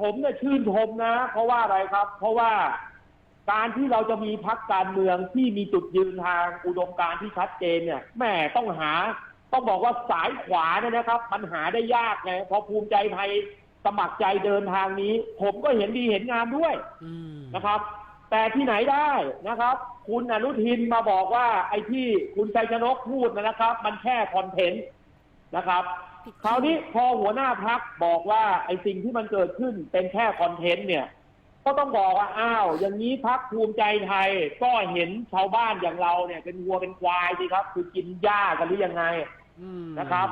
ผมเนี่ยชื่นชมนะ เพราะว่าอะไรครับ เพราะว่าการที่เราจะมีพักการเมืองที่มีจุดยืนทางอุดมการณ์ที่ชัดเจนเนี่ยแม่ต้องหา ต้องบอกว่าสายขวาเนี่ยนะครับมันหาได้ยากไงเพอภูมิใจไทยสมัครใจเดินทางนี้ ผมก็เห็นดีเห็นงามด้วยอืมนะครับ แต่ที่ไหนได้นะครับ คุณอนุทินมาบอกว่าไอ้ที่คุณชัยชนกพูดนะครับ มันแค่คอนเทนต์นะครับ ผิดคราวนี้พอหัวหน้าพักบอกว่าไอ้สิ่งที่มันเกิดขึ้นเป็นแค่คอนเทนต์เนี่ย ก็ต้องบอกว่าอ้าวอย่างนี้พักภูมิใจไทยก็เห็นชาวบ้านอย่างเราเนี่ย เป็นวัวเป็นควายสิครับ คือกินหญ้ากันหรือยังไงอืมนะครับ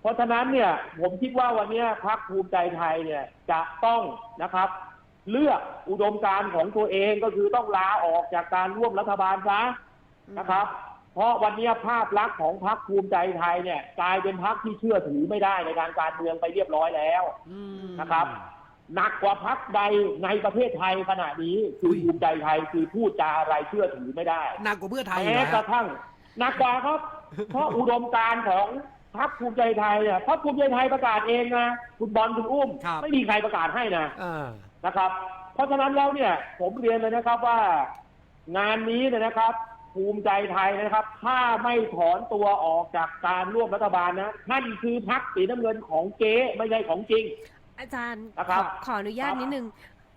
เพราะฉะนั้นเนี่ย ผมคิดว่าวันเนี้ยพักภูมิใจไทยเนี่ยจะต้องนะครับ เลือกอุดมการณ์ของตัวเองก็คือต้องลาออกจากการร่วมรัฐบาลซะนะครับ เพราะวันเนี้ยภาพลักษณ์ของพักภูมิใจไทยเนี่ยกลายเป็นพักที่เชื่อถือไม่ได้ในการการเมืองไปเรียบร้อยแล้วอืมนะครับหนักกว่าพักใดในประเทศไทยขณะนี้คือภูมิใจไทยคือพูดจาอะไรเชื่อถือไม่ได้หนักกว่าเพื่อไทยอีกแม้นะกระทั่งหนักกว่าครับ เพราะอุดมการณ์ของพรรคภูมิใจไทยเนี่ยพรรคภูมิใจไทยประกาศเองนะคุณบอลคุณอุ้มครับไม่มีใครประกาศให้นะเออนะครับ เพราะฉะนั้นแล้วเนี่ย ผมเรียนเลยนะครับว่า งานนี้เนี่ยนะครับ ภูมิใจไทยนะครับ ถ้าไม่ถอนตัวออกจากการร่วมรัฐบาลนะท่านคือพรรคสีน้ำเงินของเก๊ไม่ใช่ของจริง อาจารย์นะขครัอบขออนุญาตครับนิดนึง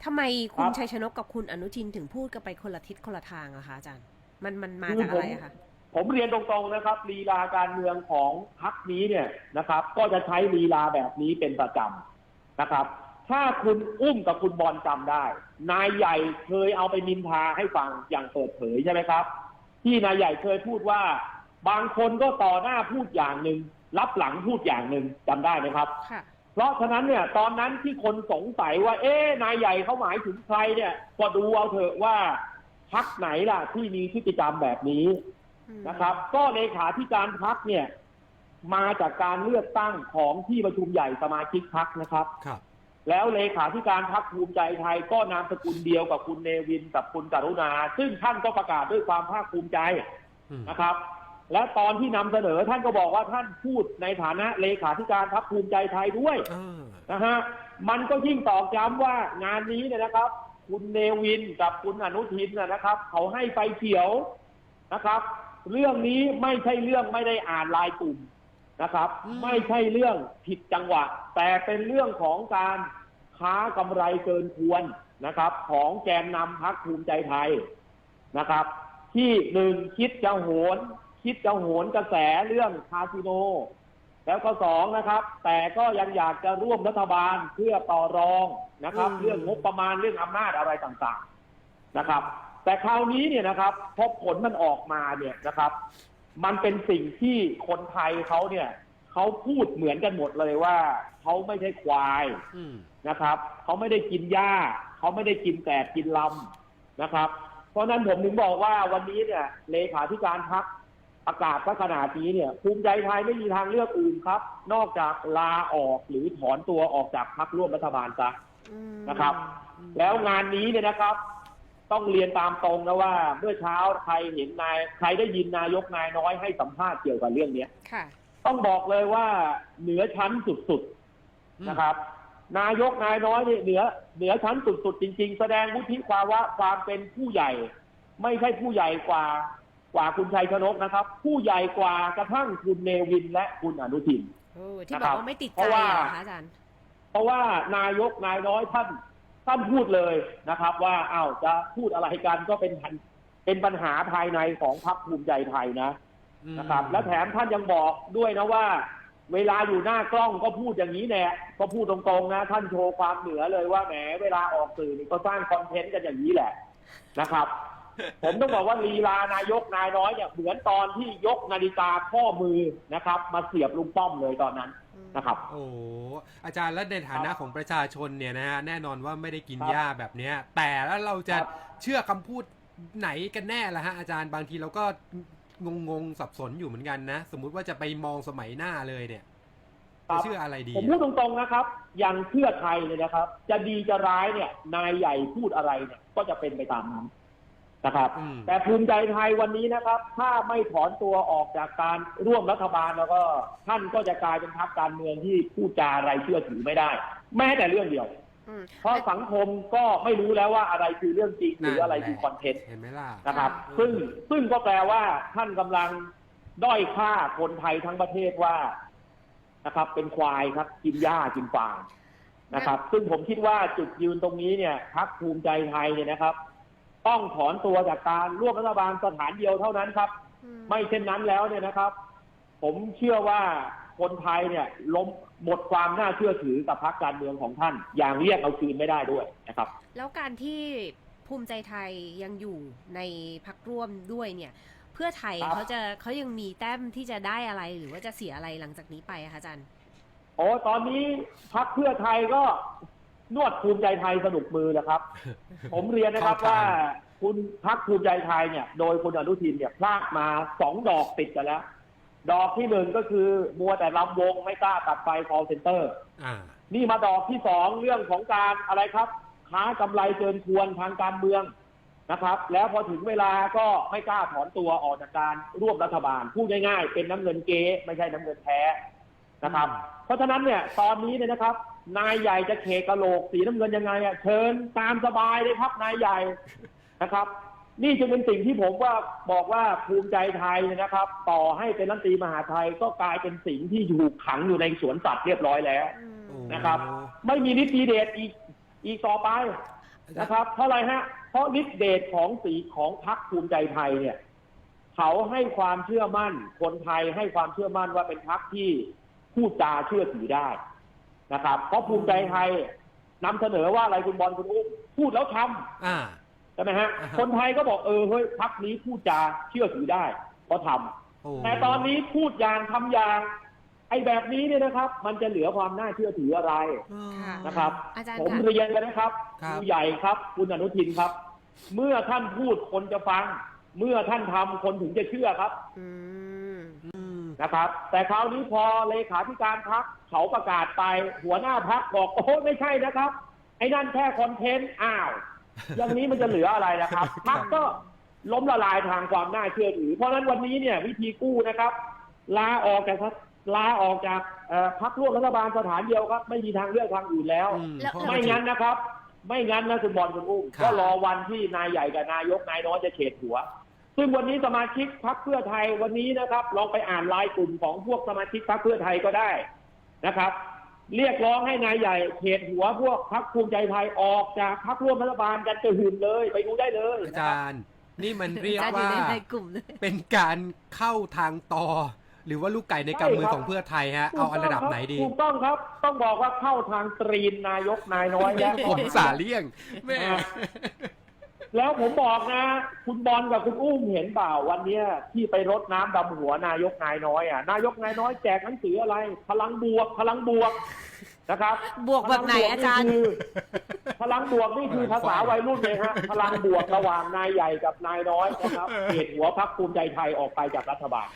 ทำไมคุณครับชัยชนกกับคุณอนุทินถึงพูดกันไปคนละทิศคนละทางอะคะอาจารย์ มันมันมาคือจากอะไรอะคะผมเรียนตรงๆนะครับลีลาการเมืองของพรรคนี้เนี่ยนะครับ ก็จะใช้ลีลาแบบนี้เป็นประจำนะครับ ถ้าคุณอุ้มกับคุณบอลจำได้ นายใหญ่เคยเอาไปนินทาให้ฟังอย่างเปิดเผยใช่ไหมครับ ที่นายใหญ่เคยพูดว่า บางคนก็ต่อหน้าพูดอย่างหนึ่งรับหลังพูดอย่างหนึ่งจำได้ไหมครับค่ะเพราะฉะนั้นเนี่ย ตอนนั้นที่คนสงสัยว่า เอ๊ะนายใหญ่เขาหมายถึงใครเนี่ย ก็ดูเอาเถอะว่าพักไหนล่ะที่มีพฤติกรรมแบบนี้นะครับ ก็เลขาธิการพักเนี่ย มาจากการเลือกตั้งของที่ประชุมใหญ่สมาชิกพักนะครับครับ แล้วเลขาธิการพักภูมิใจไทยก็นามสกุลเดียวกับคุณเนวินกับคุณกรุณา ซึ่งท่านก็ประกาศด้วยความภาคภูมิใจอืมนะครับ และตอนที่นำเสนอท่านก็บอกว่าท่านพูดในฐานะเลขาธิการพักภูมิใจไทยด้วยเออนะฮะมันก็ยิ่งตอกย้ำว่างานนี้เนี่ยนะครับ คุณเนวินกับคุณอนุทินนะนะครับ เขาให้ไฟเขียวนะครับ เรื่องนี้ไม่ใช่เรื่องไม่ได้อ่านลายกลุ่ม นะครับอืมไม่ใช่เรื่องผิดจังหวะ แต่เป็นเรื่องของการค้ากำไรเกินควรนะครับ ของแกนนำพักภูมิใจไทยนะครับ ที่หนึ่งคิดจะโหน คิดจะโหนกระแสเรื่องคาสิโน แล้วก็สองนะครับ แต่ก็ยังอยากจะร่วมรัฐบาลเพื่อต่อรองนะครับอืมเรื่องงบประมาณเรื่องอำนาจอะไรต่างๆนะครับ แต่คราวนี้เนี่ยนะครับพอผลมันออกมาเนี่ยนะครับ มันเป็นสิ่งที่คนไทยเขาเนี่ยเขาพูดเหมือนกันหมดเลยว่าเขาไม่ใช่ควายอืมนะครับเขาไม่ได้กินหญ้าเขาไม่ได้กินแกบกินลำนะครับ เพราะฉะนั้นผมถึงบอกว่าวันนี้เนี่ยเลขาธิการพักประกาศว่าขนาดนี้เนี่ย ภูมิใจไทยไม่มีทางเลือกอื่นครับ นอกจากลาออกหรือถอนตัวออกจากพักร่วมรัฐบาลซะอืมนะครับ แล้วงานนี้เนี่ยนะครับ ต้องเรียนตามตรงนะว่า เมื่อเช้าใครเห็นนายใครได้ยินนายกนายน้อยให้สัมภาษณ์เกี่ยวกับเรื่องเนี้ยค่ะ ต้องบอกเลยว่าเหนือชั้นสุดๆนะครับ นายกนายน้อยเนี่ยเหนือเหนือชั้นสุดๆจริง ๆ แสดงวุฒิภาวะความเป็นผู้ใหญ่ ไม่ใช่ผู้ใหญ่กว่ากว่าคุณชัยชนกนะครับ ผู้ใหญ่กว่ากระทั่งคุณเนวินและคุณอนุทินโอ้ที่นะบครัอบกว่าไม่ติดเพใจราะว่าเหรอคะอาจารย์เพราะว่านายกนายน้อยท่าน ท่านพูดเลยนะครับ ว่าอ้าวจะพูดอะไรกันก็เป็นปัญเป็นปัญหาภายในของพรรคภูมิใจไทยนะอืมนะครับ และแถมท่านยังบอกด้วยนะว่า เวลาอยู่หน้ากล้องก็พูดอย่างนี้แน่ก็พูดตรงๆนะ ท่านโชว์ความเหนือเลยว่าแหมเวลาออกสื่อนี่ก็สร้างคอนเทนต์กันอย่างนี้แหละนะครับ ผมต้องบอกว่าลีลานายกนายน้อยเนี่ยเหมือนตอนที่ยกนาฬิกาข้อมือนะครับ มาเสียบลุงป้อมเลยตอนนั้นนะครับโอ้โหอาจารย์แล้วในฐานะของประชาชนเนี่ยนะฮะแน่นอนว่าไม่ได้กินครับหญ้าแบบเนี้ย แต่แล้วเราจะครับเชื่อคำพูดไหนกันแน่ล่ะฮะอาจารย์บางทีเราก็งงงๆสับสนอยู่เหมือนกันนะ สมมุติว่าจะไปมองสมัยหน้าเลยเนี่ยครัจะบเชื่ออะไรดี ผมพูดตรงๆนะครับอย่างเพื่อไทยเนี่ยนะครับ จะดีจะร้ายเนี่ย นายใหญ่พูดอะไรเนี่ย ก็จะเป็นไปตามนั้น นะครับอืมแต่ภูมิใจไทยวันนี้นะครับ ถ้าไม่ถอนตัวออกจากการร่วมรัฐบาลแล้วก็ ท่านก็จะกลายเป็นพรรคการเมืองที่พูดจาอะไรเชื่อถือไม่ได้ แม้แต่เรื่องเดียวอืมเพราะสังคมก็ไม่รู้แล้วว่าอะไรคือเรื่องจริงหรืออะไรนั่นแหละคือคอนเทนต์เห็นไหมล่ะนะครับค่ะซึ่งซึ่งก็แปลว่าท่านกำลังด้อยค่าคนไทยทั้งประเทศว่านะครับ เป็นควายครับ กินหญ้ากินฟางนะครับ ซึ่งผมคิดว่าจุดยืนตรงนี้เนี่ยพักภูมิใจไทยเนี่ยนะครับ ต้องถอนตัวจากการร่วมรัฐบาลสถานเดียวเท่านั้นครับอืมไม่เช่นนั้นแล้วเนี่ยนะครับ ผมเชื่อว่าคนไทยเนี่ยล้มหมดความน่าเชื่อถือกับพรรคการเมืองของท่าน อย่างเรียกเอาคืนไม่ได้ด้วยนะครับ แล้วการที่ภูมิใจไทยยังอยู่ในพักร่วมด้วยเนี่ย เพื่อไทยครับเขาจะเขายังมีแต้มที่จะได้อะไรหรือว่าจะเสียอะไรหลังจากนี้ไปอะคะอาจารย์โอ้ตอนนี้พักเพื่อไทยก็ นวดภูมิใจไทยสนุกมือนะครับ ผมเรียนนะครับเข้าทางว่าคุณพักภูมิใจไทยเนี่ย โดยคุณอนุทินเนี่ยพลาดมาสองดอกติดกันแล้ว ดอกที่หนึ่งก็คือมัวแต่ลำวงไม่กล้าตัดไฟ call center อ่านี่มาดอกที่สองเรื่องของการอะไรครับค้ากำไรเกินควรทางการเมืองนะครับ แล้วพอถึงเวลาก็ไม่กล้าถอนตัวออกจากการร่วมรัฐบาล พูดง่ายๆ เป็นน้ำเงินเก๊ไม่ใช่น้ำเงินแท้นะครับอืมเพราะฉะนั้นเนี่ยตอนนี้เนี่ยนะครับ นายใหญ่จะเคกะโหลกสีน้ำเงินยังไงอะเชิญตามสบายเลยครับนายใหญ่นะครับ นี่จึงเป็นสิ่งที่ผมว่าบอกว่าภูมิใจไทยเนี่ยนะครับ ต่อให้เป็นรัฐมนตรีมหาดไทยก็กลายเป็นสิ่งที่ถูกขังอยู่ในสวนสัตว์เรียบร้อยแล้วอืมโอ้นะครับ ไม่มีฤทธิ์ดีเดชอีกอีกต่อไปนะครับ เพราะอะไรฮะ เพราะฤทธิ์เดชของสีของพรรคภูมิใจไทยเนี่ยเขาให้ความเชื่อมั่น คนไทยให้ความเชื่อมั่นว่าเป็นพรรคที่พูดจาเชื่อถือได้ นะครับเพราะภูมิใจไทยนำเสนอว่าอะไรคุณบอลคุณอุ้มพูดแล้วทำอ่าใช่ไหมฮะอ่าฮะ คนไทยก็บอกเออเฮ้ยพรรคนี้พูดจาเชื่อถือได้ก็ทำโอ้แต่ตอนนี้พูดอย่างทำอย่าง ไอ้แบบนี้เนี่ยนะครับ มันจะเหลือความน่าเชื่อถืออะไรค่ะนะครับอาจารย์ผมค่ะเรียนเลยนะครับครับผู้ใหญ่ครับคุณอนุทินครับ เมื่อท่านพูดคนจะฟัง เมื่อท่านทำคนถึงจะเชื่อครับอืมอืม นะครับ แต่คราวนี้พอเลขาธิการพักเขาประกาศไปหัวหน้าพักบอกโอ้ไม่ใช่นะครับ ไอ้นั่นแค่คอนเทนต์อ้าวอย่างนี้มันจะเหลืออะไรนะครับพักก็ล้มละลายทางความน่าเชื่อถือ เพราะฉะนั้นวันนี้เนี่ยวิธีกู้นะครับ ลาออกจากพักลาออกจากเอ่อพักร่วมรัฐบาลสถานเดียวครับ ไม่มีทางเลือกทางอื่นแล้วอืมแล้วเพราะไม่งั้นนะครับ ไม่งั้นนะคุณบอลคุณอุ้มครับก็รอวันที่นายใหญ่กับนายกนายน้อยจะเฉดหัว ซึ่งวันนี้สมาชิกพรรคเพื่อไทยวันนี้นะครับ ลองไปอ่านรายกลุ่มของพวกสมาชิกพรรคเพื่อไทยก็ได้นะครับ เรียกร้องให้นายใหญ่เฉดหัวพวกพรรคภูมิใจไทยออกจากพรรคร่วมรัฐบาลกันจะหืนเลย ไปดูได้เลยอาจารย์ นี่มันเรียกอาจารย์อยู่ว่าในในกลุ่มเลยเป็นการเข้าทางต่อ หรือว่าลูกไก่ในกำมือของเพื่อไทยฮะเอาอันระดับไหนดีถูกต้องครับ ต้องบอกว่าเข้าทางตรีนนายกนายน้อยและผมสาเลี่ยงแม่ แล้วผมบอกนะ คุณบอลกับคุณอุ้มเห็นเปล่าวันเนี้ยที่ไปรดน้ำดำหัวนายกนายน้อยอะนายกนายน้อยแจกหนังสืออะไร พลังบวก พลังบวกนะครับบวกแบบไหนอาจารย์ พลังบวกนี่คือภาษาวัยรุ่นเลยฮะพลังบวกระหว่างนายใหญ่กับนายน้อยนะครับเกตหัวพักภูมิใจไทยออกไปจากรัฐบาล